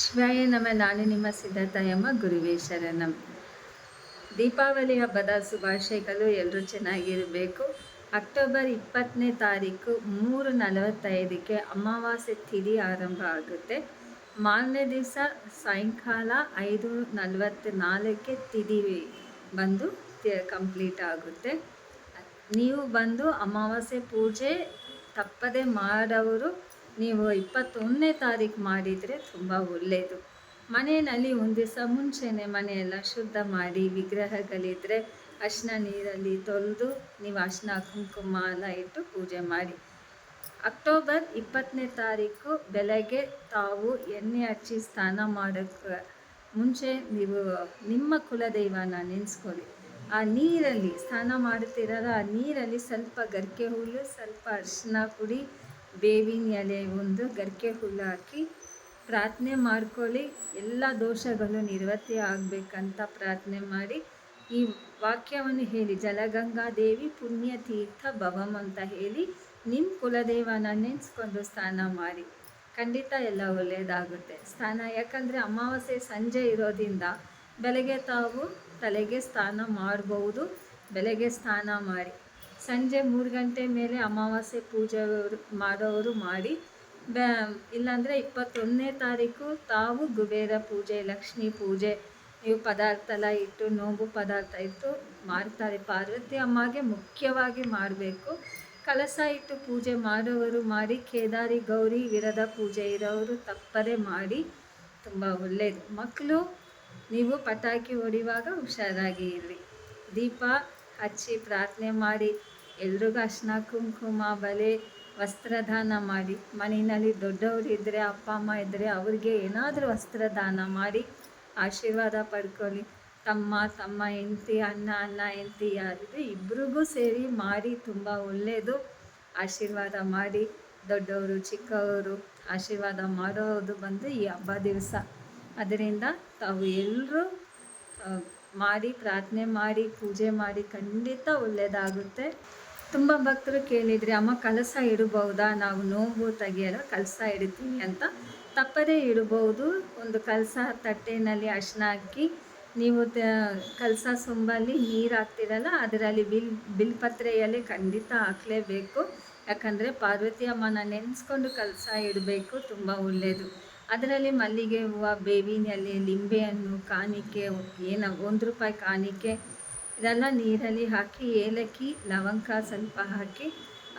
ಶಿವಾಯ ನಮ ನಾನು ನಿಮ್ಮ ಸಿದ್ಧತಾಯಮ್ಮ ಗುರುವೇ ಶರಣಂ. ದೀಪಾವಳಿ ಹಬ್ಬದ ಶುಭಾಶಯಗಳು ಎಲ್ಲರೂ ಚೆನ್ನಾಗಿರಬೇಕು. ಅಕ್ಟೋಬರ್ ಇಪ್ಪತ್ತನೇ ತಾರೀಕು ಮೂರು ನಲವತ್ತೈದಕ್ಕೆ ಅಮಾವಾಸ್ಯೆ ತಿಥಿ ಆರಂಭ ಆಗುತ್ತೆ. ಮಾರನೇ ದಿವಸ ಸಾಯಂಕಾಲ ಐದು ನಲವತ್ತ್ನಾಲ್ಕಕ್ಕೆ ತಿಥಿ ಬಂದು ಕಂಪ್ಲೀಟ್ ಆಗುತ್ತೆ. ನೀವು ಬಂದು ಅಮಾವಾಸ್ಯೆ ಪೂಜೆ ತಪ್ಪದೆ ಮಾಡೋರು ನೀವು ಇಪ್ಪತ್ತೊಂದನೇ ತಾರೀಕು ಮಾಡಿದರೆ ತುಂಬ ಒಳ್ಳೆಯದು ಮನೆಯಲ್ಲಿ ಒಂದು ದಿವಸ ಮುಂಚೆನೇ ಮನೆಯೆಲ್ಲ ಶುದ್ಧ ಮಾಡಿ ವಿಗ್ರಹಗಳಿದ್ದರೆ ಅರ್ಶಿನ ನೀರಲ್ಲಿ ತೊಳೆದು ನೀವು ಅರ್ಶಿನ ಕುಂಕುಮ ಎಲ್ಲ ಇಟ್ಟು ಪೂಜೆ ಮಾಡಿ. ಅಕ್ಟೋಬರ್ ಇಪ್ಪತ್ತನೇ ತಾರೀಕು ಬೆಳಗ್ಗೆ ತಾವು ಎಣ್ಣೆ ಹಚ್ಚಿ ಸ್ನಾನ ಮಾಡೋಕ್ಕೆ ಮುಂಚೆ ನೀವು ನಿಮ್ಮ ಕುಲದೈವನ ನೆನೆಸ್ಕೊಳ್ಳಿ. ಆ ನೀರಲ್ಲಿ ಸ್ನಾನ ಮಾಡ್ತಿರಲ್ಲ, ಆ ನೀರಲ್ಲಿ ಸ್ವಲ್ಪ ಗರಿಕೆ ಹುಲ್ಲು ಸ್ವಲ್ಪ ಅರಿಶಿನ ಪುಡಿ ಬೇವಿನ ಎಲೆ ಒಂದು ಗರಿಕೆ ಹುಲ್ಲು ಹಾಕಿ ಪ್ರಾರ್ಥನೆ ಮಾಡ್ಕೊಳ್ಳಿ. ಎಲ್ಲ ದೋಷಗಳು ನಿವೃತ್ತಿ ಆಗಬೇಕಂತ ಪ್ರಾರ್ಥನೆ ಮಾಡಿ ಈ ವಾಕ್ಯವನ್ನು ಹೇಳಿ. ಜಲಗಂಗಾದೇವಿ ಪುಣ್ಯತೀರ್ಥ ಭವಂ ಅಂತ ಹೇಳಿ ನಿಮ್ಮ ಕುಲದೇವನ ನೆನೆಸ್ಕೊಂಡು ಸ್ನಾನ ಮಾಡಿ. ಖಂಡಿತ ಎಲ್ಲ ಒಳ್ಳೆಯದಾಗುತ್ತೆ. ಸ್ನಾನ ಯಾಕಂದರೆ ಅಮಾವಾಸ್ಯೆ ಸಂಜೆ ಇರೋದ್ರಿಂದ ಬೆಳಗ್ಗೆ ತಾವು ತಲೆಗೆ ಸ್ನಾನ ಮಾಡಬಹುದು ಬೆಳಗ್ಗೆ ಸ್ನಾನ ಮಾಡಿ. ಸಂಜೆ ಮೂರು ಗಂಟೆ ಮೇಲೆ ಅಮಾವಾಸ್ಯೆ ಪೂಜೆ ಮಾಡೋರು ಮಾಡಿ, ಬ್ಯಾ, ಇಲ್ಲಾಂದರೆ ಇಪ್ಪತ್ತೊಂದನೇ ತಾರೀಕು ತಾವು ಕುಬೇರ ಪೂಜೆ, ಲಕ್ಷ್ಮೀ ಪೂಜೆ ನೀವು ಪದಾರ್ಥ ಎಲ್ಲ ಇಟ್ಟು, ನೋವು ಪದಾರ್ಥ ಇಟ್ಟು ಮಾಡ್ತಾರೆ ಪಾರ್ವತಿ ಅಮ್ಮಗೆ ಮುಖ್ಯವಾಗಿ ಮಾಡಬೇಕು. ಕಲಸ ಇಟ್ಟು ಪೂಜೆ ಮಾಡೋವರು ಮಾಡಿ, ಕೇದಾರಿ, ಗೌರಿ, ವಿರದ ಪೂಜೆ ಇರೋರು ತಪ್ಪದೆ ಮಾಡಿ, ತುಂಬ ಒಳ್ಳೆಯದು ಮಕ್ಕಳು, ನೀವು ಪಟಾಕಿ ಹೊಡೆಯುವಾಗ ಹುಷಾರಾಗಿ ಇರಲಿ ದೀಪ ಹಚ್ಚಿ ಪ್ರಾರ್ಥನೆ ಮಾಡಿ. ಎಲ್ರಿಗೂ ಅರ್ಶಿನ ಕುಂಕುಮ, ಬಲೆ, ವಸ್ತ್ರದಾನ ಮಾಡಿ. ಮನೆಯಲ್ಲಿ ದೊಡ್ಡವರು ಇದ್ದರೆ ಅಪ್ಪ, ಅಮ್ಮ ಇದ್ದರೆ ಅವ್ರಿಗೆ ಏನಾದರೂ ವಸ್ತ್ರದಾನ ಮಾಡಿ ಆಶೀರ್ವಾದ ಪಡ್ಕೊಳ್ಳಿ. ತಮ್ಮ ತಮ್ಮ ಹೆಂಡತಿ, ಅಣ್ಣ ಅಣ್ಣ, ಹೆಂಡತಿ ಯಾರಿದ್ರೆ ಇಬ್ರಿಗೂ ಸೇರಿ ಮಾಡಿ ತುಂಬ ಒಳ್ಳೆಯದು. ಆಶೀರ್ವಾದ ಮಾಡಿ ದೊಡ್ಡವರು, ಚಿಕ್ಕವರು ಆಶೀರ್ವಾದ ಮಾಡೋದು ಬಂದು ಈ ಹಬ್ಬ ದಿವಸ. ಅದರಿಂದ ತಾವು ಎಲ್ಲರೂ ಮಾಡಿ, ಪ್ರಾರ್ಥನೆ ಮಾಡಿ, ಪೂಜೆ ಮಾಡಿ ಖಂಡಿತ ಒಳ್ಳೆಯದಾಗುತ್ತೆ. ತುಂಬ ಭಕ್ತರು ಕೇಳಿದರೆ, ಅಮ್ಮ, ಕಲಸ ಇಡಬಹುದಾ? ನಾವು ನೋವು ತೆಗೆಯಲು ಕಲಸ ಇಡ್ತೀವಿ ಅಂತ. ತಪ್ಪದೇ ಇಡಬಹುದು, ಒಂದು ಕಲಸ ತಟ್ಟೆನಲ್ಲಿ ಅರ್ಶಿನ ಹಾಕಿ, ನೀವು ಕಲಸ ಸುಂಬಲ್ಲಿ ನೀರು ಹಾಕ್ತಿರಲ್ಲ, ಅದರಲ್ಲಿ ಬಿಲ್ ಬಿಲ್ಪತ್ರೆಯಲ್ಲಿ ಖಂಡಿತ ಹಾಕಲೇಬೇಕು. ಯಾಕಂದರೆ ಪಾರ್ವತಿ ಅಮ್ಮನ ನೆನೆಸ್ಕೊಂಡು ಕಲಸ ಇಡಬೇಕು, ತುಂಬ ಒಳ್ಳೆಯದು ಅದರಲ್ಲಿ ಮಲ್ಲಿಗೆ ಹೂವು, ಬೇವಿನಲ್ಲಿ ಲಿಂಬೆಹಣ್ಣು ಕಾಣಿಕೆ, ಏನು, ಒಂದು ರೂಪಾಯಿ ಕಾಣಿಕೆ ಇದೆಲ್ಲ ನೀರಲ್ಲಿ ಹಾಕಿ, ಏಲಕ್ಕಿ ಲವಂಗ ಸ್ವಲ್ಪ ಹಾಕಿ,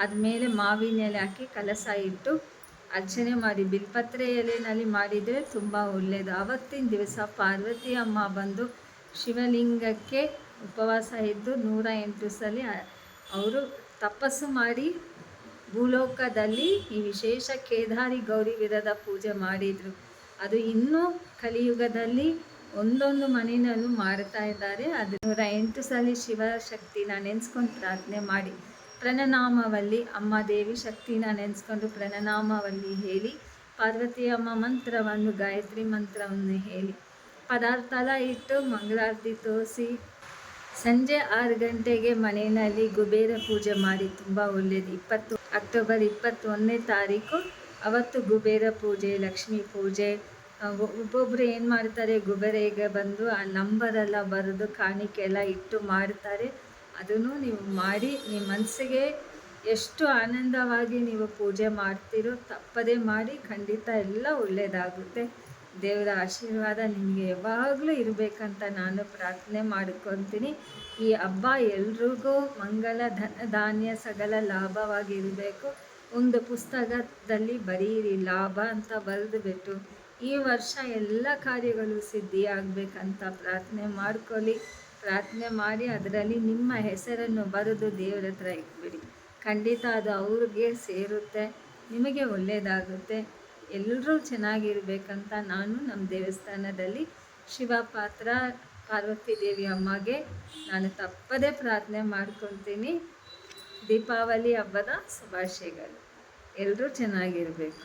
ಅದ್ಮೇಲೆ ಮಾವಿನ ಎಲೆ ಹಾಕಿ ಕಲಸ ಇಟ್ಟು ಅರ್ಚನೆ ಮಾಡಿ. ಬಿಲ್ಪತ್ರೆ ಎಲೆಯಲ್ಲಿ ಮಾಡಿದರೆ ತುಂಬ ಒಳ್ಳೆಯದು ಆವತ್ತಿನ ದಿವಸ ಪಾರ್ವತಿ ಅಮ್ಮ ಬಂದು ಶಿವಲಿಂಗಕ್ಕೆ ಉಪವಾಸ ಇದ್ದು ನೂರ ಎಂಟು ಸಲ ಅವರು ತಪಸ್ಸು ಮಾಡಿ ಭೂಲೋಕದಲ್ಲಿ ಈ ವಿಶೇಷ ಕೇದಾರಿ ಗೌರಿ ವಿರದ ಪೂಜೆ ಮಾಡಿದರು. ಅದು ಇನ್ನೂ ಕಲಿಯುಗದಲ್ಲಿ ಒಂದೊಂದು ಮನೆಯಲ್ಲೂ ಮಾಡ್ತಾ ಇದ್ದಾರೆ. ಅದು ನೂರ ಎಂಟು ಸಲ ಶಿವಶಕ್ತಿನ ನೆನೆಸ್ಕೊಂಡು ಪ್ರಾರ್ಥನೆ ಮಾಡಿ. ಪ್ರಣನಾಮವಲ್ಲಿ ಅಮ್ಮ ದೇವಿ ಶಕ್ತಿನ ನೆನೆಸ್ಕೊಂಡು ಪ್ರಣನಾಮವಲ್ಲಿ ಹೇಳಿ, ಪಾರ್ವತಿ ಅಮ್ಮ ಮಂತ್ರವನ್ನು, ಗಾಯತ್ರಿ ಮಂತ್ರವನ್ನು ಹೇಳಿ. ಪದಾರ್ಥ ಎಲ್ಲ ಇಟ್ಟು ಮಂಗಳಾರತಿ ತೋರಿಸಿ, ಸಂಜೆ ಆರು ಗಂಟೆಗೆ ಮನೆಯಲ್ಲಿ ಕುಬೇರ ಪೂಜೆ ಮಾಡಿ. ತುಂಬ ಒಳ್ಳೆಯದು ಇಪ್ಪತ್ತು ಅಕ್ಟೋಬರ್ ಇಪ್ಪತ್ತೊಂದನೇ ತಾರೀಕು, ಅವತ್ತು ಕುಬೇರ ಪೂಜೆ, ಲಕ್ಷ್ಮೀ ಪೂಜೆ. ಒಬ್ಬೊಬ್ಬರು ಏನು ಮಾಡ್ತಾರೆ ಗುಬೆರೆಗೆ ಬಂದು ಆ ನಂಬರೆಲ್ಲ ಬರೆದು ಕಾಣಿಕೆ ಎಲ್ಲ ಇಟ್ಟು ಮಾಡ್ತಾರೆ ಅದನ್ನು ನೀವು ಮಾಡಿ, ನಿಮ್ಮ ಮನಸ್ಸಿಗೆ ಎಷ್ಟು ಆನಂದವಾಗಿ ನೀವು ಪೂಜೆ ಮಾಡ್ತೀರೋ ತಪ್ಪದೇ ಮಾಡಿ, ಖಂಡಿತ ಎಲ್ಲ ಒಳ್ಳೆಯದಾಗುತ್ತೆ ದೇವರ ಆಶೀರ್ವಾದ ನಿಮಗೆ ಯಾವಾಗಲೂ ಇರಬೇಕಂತ ನಾನು ಪ್ರಾರ್ಥನೆ ಮಾಡ್ಕೊತೀನಿ ಈ ಹಬ್ಬ ಎಲ್ರಿಗೂ ಮಂಗಲ, ಧನ, ಧಾನ್ಯ ಸಗಲ ಲಾಭವಾಗಿರಬೇಕು. ಒಂದು ಪುಸ್ತಕದಲ್ಲಿ ಬರೀರಿ, ಲಾಭ ಅಂತ ಬರೆದುಬಿಟ್ಟು ಈ ವರ್ಷ ಎಲ್ಲ ಕಾರ್ಯಗಳು ಸಿದ್ಧಿಯಾಗಬೇಕಂತ ಪ್ರಾರ್ಥನೆ ಮಾಡ್ಕೊಳ್ಳಿ. ಪ್ರಾರ್ಥನೆ ಮಾಡಿ ಅದರಲ್ಲಿ ನಿಮ್ಮ ಹೆಸರನ್ನು ಬರೆದು ದೇವರ ಹತ್ರ ಇಟ್ಬಿಡಿ. ಖಂಡಿತ ಅದು ಅವ್ರಿಗೆ ಸೇರುತ್ತೆ, ನಿಮಗೆ ಒಳ್ಳೆಯದಾಗುತ್ತೆ ಎಲ್ಲರೂ ಚೆನ್ನಾಗಿರ್ಬೇಕಂತ ನಾನು ನಮ್ಮ ದೇವಸ್ಥಾನದಲ್ಲಿ ಶಿವ ಪಾತ್ರ ಪಾರ್ವತಿ ದೇವಿ ಅಮ್ಮಗೆ ನಾನು ತಪ್ಪದೇ ಪ್ರಾರ್ಥನೆ ಮಾಡ್ಕೊತೀನಿ ದೀಪಾವಳಿ ಹಬ್ಬದ ಶುಭಾಶಯಗಳು. ಎಲ್ಲರೂ ಚೆನ್ನಾಗಿರಬೇಕು.